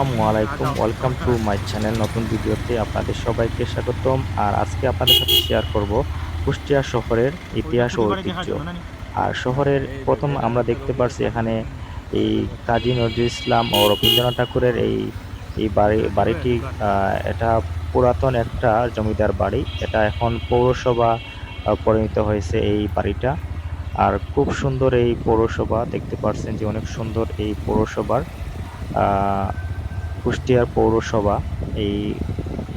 আসসালামু আলাইকুম। Welcome to my channel নতুন ভিডিওতে আপনাদের সবাইকে স্বাগতম। আর আজকে আপনাদের সাথে শেয়ার করব কুষ্টিয়া শহরের ইতিহাস ও ঐতিহ্য। আর শহরের প্রথম আমরা দেখতে পারছি এখানে এই কাজী নজরুল ইসলাম ও রবীন্দ্রনাথ ঠাকুরের এই এই বাড়ি, বাড়িটি এটা পুরাতন একটা জমিদার বাড়ি। এটা এখন পৌরসভা পরিণত হয়েছে এই বাড়িটা। আর খুব সুন্দর এই পৌরসভা দেখতে পাচ্ছেন যে অনেক সুন্দর এই পৌরসভার কুষ্টিয়ার পৌরসভা। এই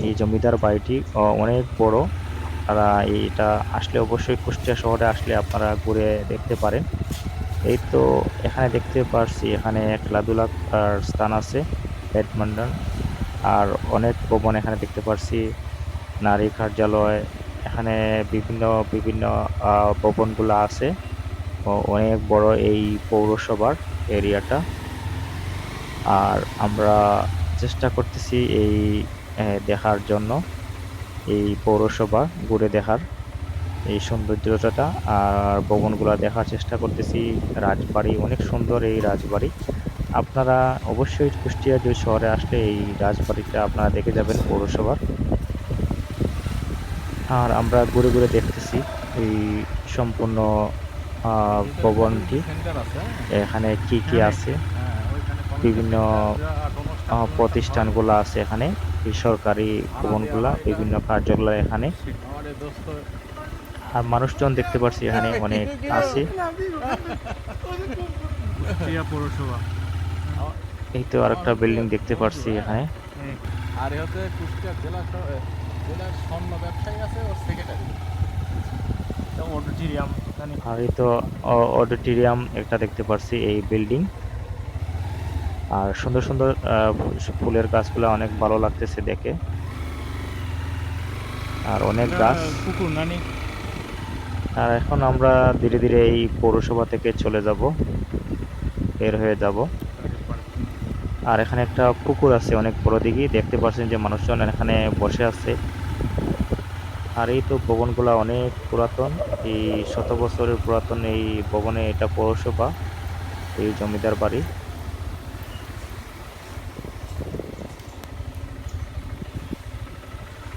এই জমিদার বাড়িটি অনেক বড়। তারা এইটা আসলে অবশ্যই কুষ্টিয়া শহরে আসলে আপনারা ঘুরে দেখতে পারেন। এই তো এখানে দেখতে পারছি, এখানে খেলাধুলার স্থান আছে ব্যাডমিন্টন আর অনেক ভবন এখানে দেখতে পারছি, নারী কার্যালয়, এখানে বিভিন্ন বিভিন্ন ভবনগুলো আছে। অনেক বড় এই পৌরসভার এরিয়াটা। আর আমরা চেষ্টা করতেছি এই দেখার জন্য। এই পৌরসভা ঘুরে দেখার এই সৌন্দর্যটা আর ভবনগুলো দেখার চেষ্টা করতেছি। রাজবাড়ি অনেক সুন্দর এই রাজবাড়ি। আপনারা অবশ্যই কুষ্টিয়া যে শহরে আসলে এই রাজবাড়িটা আপনারা দেখে যাবেন পৌরসভার। আর আমরা ঘুরে ঘুরে দেখতেছি এই সম্পূর্ণ ভবনটি। এখানে কি কি আছে? বিভিন্ন আহ, প্রতিষ্ঠানগুলো আছে এখানে এই সরকারি ভবনগুলা বিভিন্ন কার্যকলাপ এখানে। আর মানুষজন দেখতে পাচ্ছি এখানে অনেক আছে। এই তো আরেকটা বিল্ডিং দেখতে পাচ্ছি এখানে। আর এ হচ্ছে কুষ্টিয়া জেলা জেলার স্বর্ণ ব্যবসায়ী আছে ওর সেক্রেটারি অডিটোরিয়াম এখানে। আর এই তো অডিটোরিয়াম একটা দেখতে পাচ্ছি এই বিল্ডিং। আর সুন্দর সুন্দর ফুলের গাছগুলো অনেক ভালো লাগতেছে দেখে। আর অনেক গাছ। পুকুর নানি আর এখন আমরা ধীরে ধীরে এই পৌরসভা থেকে চলে যাব বের হয়ে যাব। আর এখানে একটা পুকুর আছে অনেক বড় দিঘি দেখতে পাচ্ছেন যে মানুষজন এখানে বসে আছে। আর এই তো ভবনগুলা অনেক পুরাতন এই শত বছরের পুরাতন এই ভবনে এটা পৌরসভা এই জমিদার বাড়ি।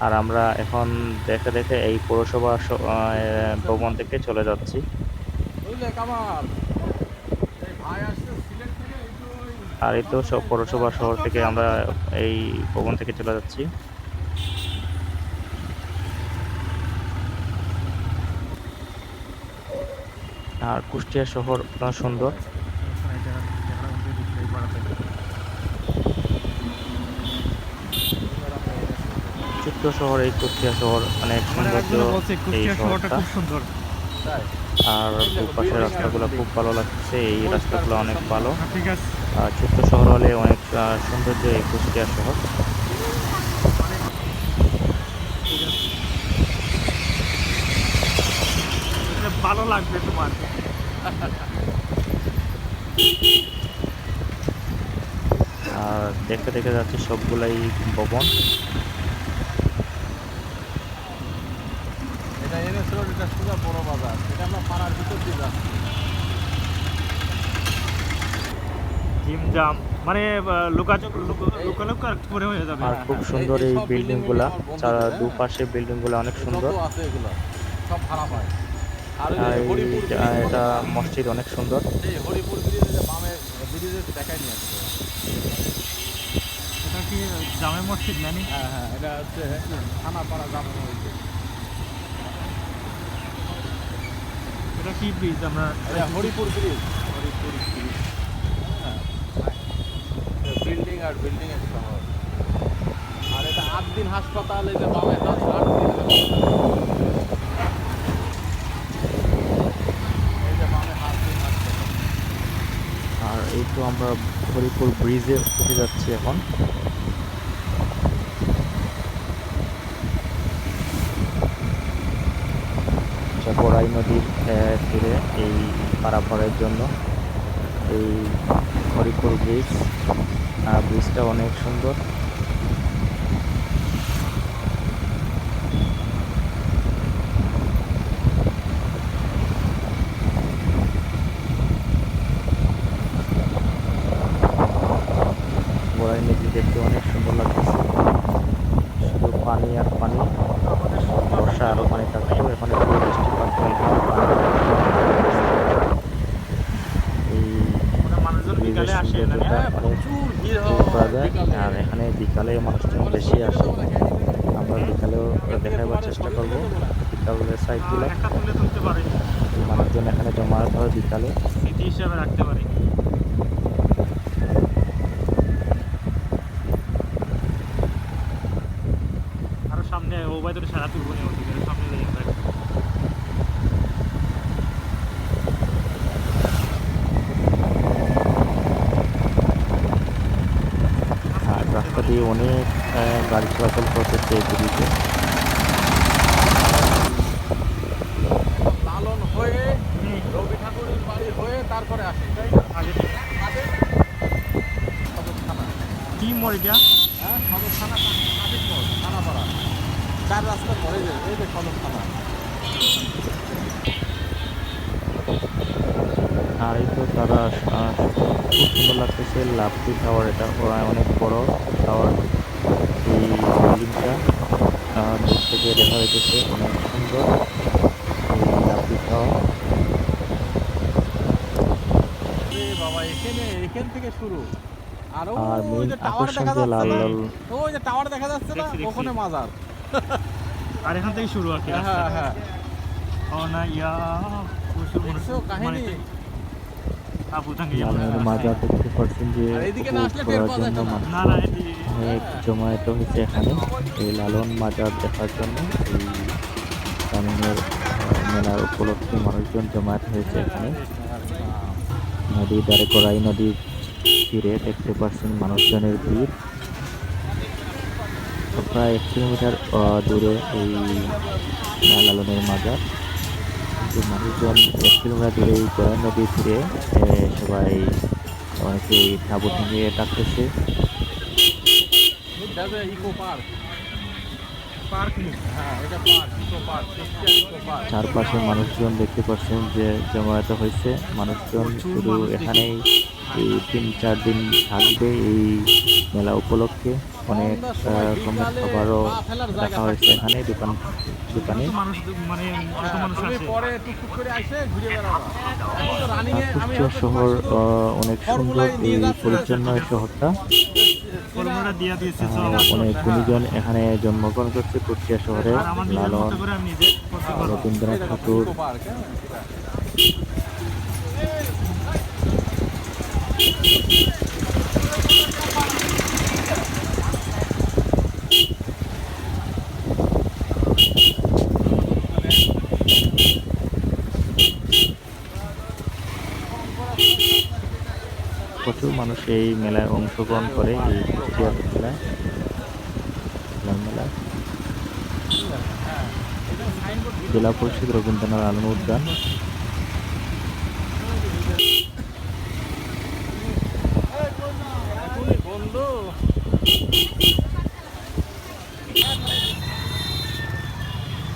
আর আমরা এখন দেখে দেখে এই পৌরসভা ভবন থেকে চলে যাচ্ছি। বুঝলে কামাল? এই ভাই আসছে সিলেট থেকে এই তো ওই আর এই তো সব পৌরসভা শহর থেকে আমরা এই ভবন থেকে চলে যাচ্ছি। আর কুষ্টিয়া শহর সুন্দর। ছোট্ট শহর এই কুষ্টিয়া শহর অনেক মানে সৌন্দর্য এই শহরটা সুন্দর। আর দুপাশের রাস্তাগুলো খুব ভালো লাগছে এই রাস্তাগুলো অনেক ভালো। হ্যাঁ, আর ছোট্ট শহর হলে অনেক আহ, সৌন্দর্য এই কুষ্টিয়া শহর। ভালো লাগবে তোমার। আর দেখতে দেখে যাচ্ছে সবগুলাই ভবন। এটা সোজা বড় বাজার। এটা আমরা পাড়ার ভিতর দিয়ে যাচ্ছি। জিম জাম মানে লোকাচক লোকালোক আর হয়ে যাবে। আর খুব সুন্দর এই বিল্ডিংগুলা চারা দুপাশে বিল্ডিংগুলা অনেক সুন্দর। আছে সব খারাপ হয়। আর এটা মসজিদ অনেক সুন্দর। হরিপুর ব্রিজে যে বামে ব্রিজে দেখাই নিয়ে আসছে। এটা কি জামে মসজিদ নানি? হ্যাঁ হ্যাঁ এটা হচ্ছে থানাপাড়া জামা মসজিদ। এটা কি ব্রিজ আমরা এটা হরিপুর ব্রিজ হরিপুর ব্রিজ হ্যাঁ। বিল্ডিং আর বিল্ডিং এর শহর। আর এটা আট দিন হাসপাতাল। এই যে বামে আট দিন আর এই তো আমরা হরিপুর ব্রিজে উঠে যাচ্ছি এখন। আচ্ছা, নদীর তীরে এই পারাপারের জন্য। এই হরিপুর ব্রিজ ব্রিজটা অনেক সুন্দর বড়াই নদীতে দেখতে অনেক সুন্দর লাগতেছে শুধু পানি আর পানি বর্ষা আরও পানি থাকতো এখন একটু বৃষ্টিপাত হয়ে এখানে পানি এই ওরা মানুষজন বিকালে আসে না সৌন্দর্যটা হ্যাঁ, অনেক প্রচুর ভিড় হয় উপভোগ করা আর এখানে বিকালে মানুষজন বেশি আসে। আমরা বিকালেও দেখাবার চেষ্টা করব। বিকালের সাইডগুলো মানুষজন এখানে জমা হয় বিকালে। হিসাবে রাখতে পারে আরও সামনে ও বাইদের সারা তুলবো নি ওদিকে সামনে যাই আমরা আর রাস্তা দিয়ে অনেক গাড়ি চলাচল করতেছে ব্রিজে লালন হয়ে রবি ঠাকুরের বাড়ি হয়ে তারপরে আসে। কি মোড় এটা? হ্যাঁ সদর থানা আদিক মোড় থানাপাড়া। চার পরে যে এই যে সদর থানা। আর এই তো তারা খুব সুন্দর লাগতেছে লাভটি টাওয়ার এটা। ওরা অনেক বড় টাওয়ার এই বিল্ডিংটা দূর থেকে দেখা হইতেছে অনেক সুন্দর। এই লাভটি টাওয়ার এখানে এখান থেকে শুরু। আর ওই যে টাওয়ার আকর্ষণ দেখা যে যাচ্ছে লাল না লাল ওই যে টাওয়ার দেখা যাচ্ছে না দেখছি, দেখছি। ওখানে মাজার। আর এখান থেকে শুরু আর কি হ্যাঁ হ্যাঁ। ও না ইয়া প্রচুর কাহিনী দেখতে পাচ্ছেন যে করার জন্য অনেক জমায়েত হয়েছে এখানে। এই লালন মাজার দেখার জন্য এই কানুনের মেলার উপলক্ষে মানুষজন জমায়েত হয়েছে এখানে। নদীর ধারে করাই নদীর তীরে দেখতে পাচ্ছেন মানুষজনের ভিড়। প্রায় এক কিলোমিটার দূরে এই লালনের মাজার। কিন্তু মানুষজন এক কিলোমিটার দূরে এই করাই নদীর তীরে সবাই অনেকে তাবু ভেঙে ডাকতেছে ইকো পার্ক। পার্ক মুখ হ্যাঁ এটা park eco park eco park. চারপাশে মানুষজন দেখতে পাচ্ছেন যে জমায়েত হয়েছে। মানুষজন শুধু এখানেই এই তিন চার দিন থাকবে এই মেলা উপলক্ষে। অনেক রকমের খাবারও রাখা হয়েছে এখানে দোকান দোকানে মানে কুষ্টিয়া শহর অনেক সুন্দর এই পরিচ্ছন্ন শহরটা অনেক গুণীজন এখানে জন্মগ্রহণ করছে কুষ্টিয়া শহরে আর লালন রবীন্দ্রনাথ ঠাকুর প্রচুর মানুষ এই মেলায় অংশগ্রহণ করে, এই কুষ্টিয়ার মেলায় জেলা পরিষদ রবীন্দ্রনাথ আলম উদ্যান।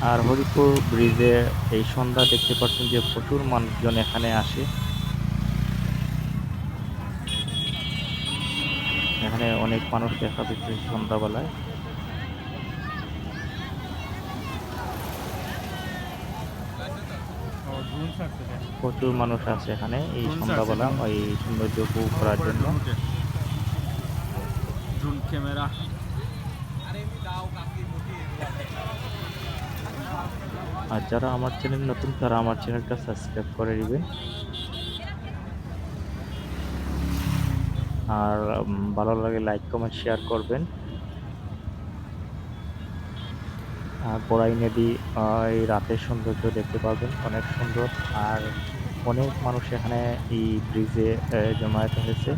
আর হরিপুর ব্রিজে এই সন্ধ্যা দেখতে পাচ্ছেন যে প্রচুর মানুষজন এখানে আসে এখানে অনেক মানুষ দেখা যাচ্ছে সন্ধ্যাবেলায়। প্রচুর মানুষ আছে এখানে এই সন্ধ্যাবেলা? ওই সৌন্দর্য উপভোগ করার জন্য ক্যামেরা আর যারা আমার চ্যানেল নতুন তারা আমার চ্যানেলটা সাবস্ক্রাইব করে দিবেন আর ভালো লাগে লাইক কমেন্ট শেয়ার করবেন। আর বড়াই নদী এই রাতের সৌন্দর্য দেখতে পাবেন অনেক সুন্দর। আর অনেক মানুষ এখানে এই ব্রিজে জমায়েত হয়েছে।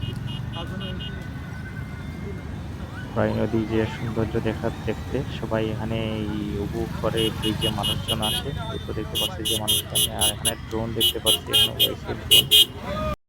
বড়াই নদী যে সৌন্দর্য দেখা, দেখতে, সবাই এখানে এই উপভোগ করে ব্রিজে মানুষজন আসে। দেখতে পাচ্ছি যে মানুষজন, আর এখানে ড্রোন দেখতে পাচ্ছি